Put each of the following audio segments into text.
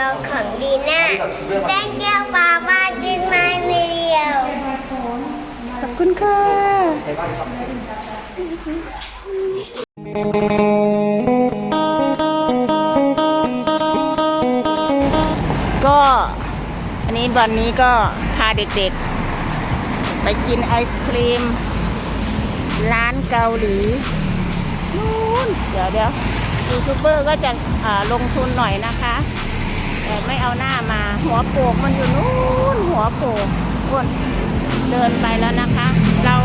โอของดีน่า Thank you ป้าป้าจินมาวิดีโอขอบคุณค่ะก็อันนี้วันนี้ก็พาเด็กๆ ไปกินไอศครีม ร้านเกาหลีนู่นเดี๋ยวเดี๋ยวยูทูบเบอร์ก็จะลงทุนหน่อยนะคะ แต่ไม่เอาหน้ามา หัวโปกมันอยู่นู่นหัวโปกวนเดินไปแล้วนะคะ เรา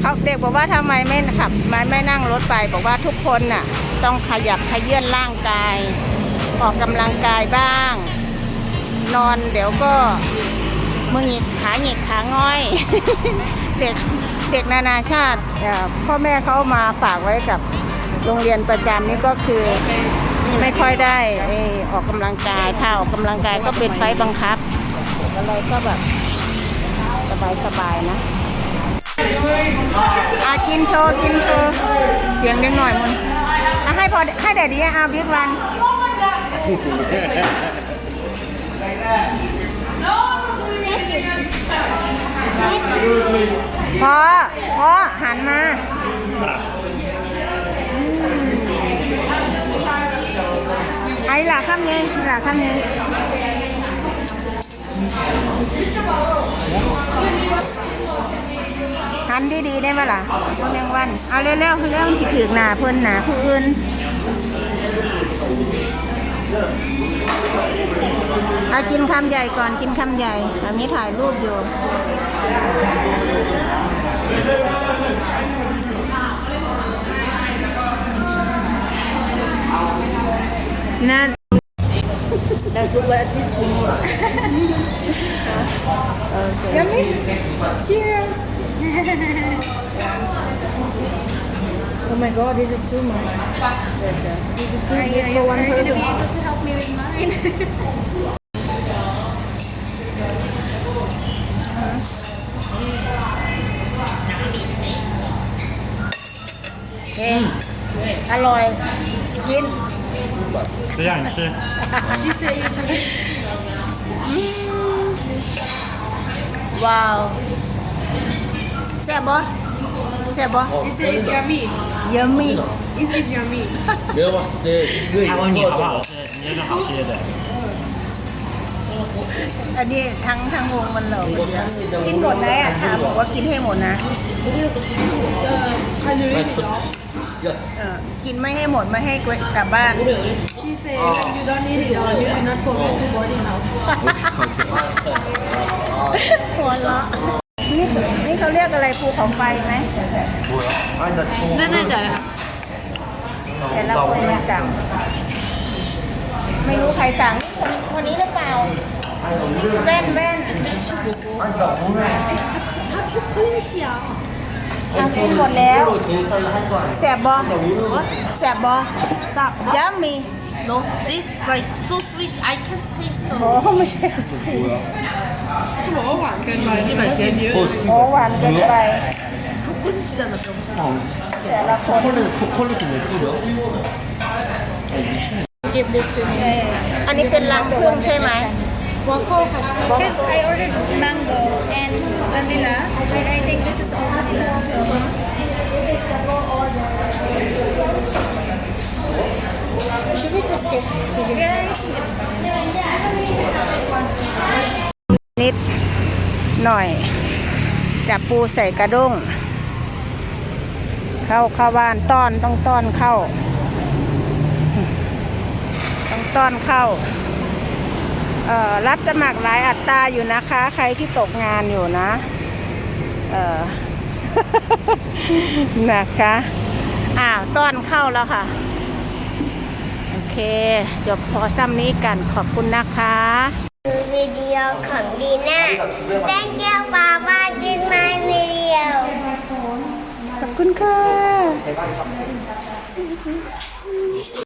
เขาเด็กบอกว่าทำไมไม่ขับไม่ไม่นั่งรถไปบอกว่าทุกคนน่ะ ต้องขยับขยื่นร่างกาย ออกกำลังกายบ้าง นอนเดี๋ยวก็มือหงิกขาหงิกขาง่อย เด็กเด็กนานาชาติพ่อแม่เขามาฝากไว้กับโรงเรียนประจำนี่ก็คือ ไม่ค่อยได้เออออกกำลังกายถ้าออกกำลังกายก็เป็นไฟบังคับอะไรก็แบบสบายสบายๆนะอากินโชว์กินโชว์เสียงเล็กหน่อยมึงอะให้พอให้แดดดีอาบิ๊กวันพอพอหันมา ไอ้หล่ะข้ามนี้หล่ะข้ามนี้หันดีๆได้ไหมล่ะพวกแมงวันเอาเร็วๆเรื่องที่ถือหนาเพิ่นหนาผู้อื่นเอากินคำใหญ่ก่อนกินคำใหญ่อันนี้ถ่ายรูปอยู่ นั่น That's what I teach you. โอเค Yummy? Cheers. oh my god, this is too much. This is too big for one person. able to help me with mine เองอร่อยกิน 这样你吃。 ว้าวแซ่บบ่แซ่บบ่ This is yummy. เยอะมี This is yummy. 没有吧？对，他问你好不好吃，你这是好吃的。 อันนี้ทั้งทั้งวงมันเหลอกินหมดไหมอ่ะถามบอกว่ากินให้หมดนะ I knew it. เออกินไม่ให้หมดไม่ให้กลับบ้าน She said you don't need it all. You cannot forget to body now. หัวเราะนี่นี่เขาเรียกอะไรภูเขาไฟไหมไม่แน่ใจค่ะ แต่ละคนมาสั่ง ไม่รู้ใครสั่งคนคนนี้หรือเปล่าแว่นแว่นทำ อันนี้หมดแล้วแสบบอแสบบอสับยัมมี่ No, this like too sweet. I can't taste it. โอ้ไม่ใช่สิที่บอกว่าหวานเกินไปที่แบบเกินเยอะโอ้หวานเกินไป 초콜릿 시잖아 병신 แต่ละคน 초콜릿 초콜릿은 왜 뿌 려? Give this to me. อันนี้เป็นรังพึ่งใช่ไหม Waffle ค่ะ Because I ordered mango and vanilla, but I นิดหน่อย จับปูใส่กระด้ง เข้าเข้าบ้านต้อนต้องต้อนเข้า ต้องต้อนเข้าเอ่อรับสมัครหลายอัตราอยู่นะคะ ใครที่ตกงานอยู่นะ เออนะคะอ้าวต้อนเข้าแล้วค่ะ เคจบพอซ้ำนี้กันขอบคุณนะคะดูวิดีโอของดีน่า Thank you ป้าป้าจินมาวิดีโอขอบคุณค่ะ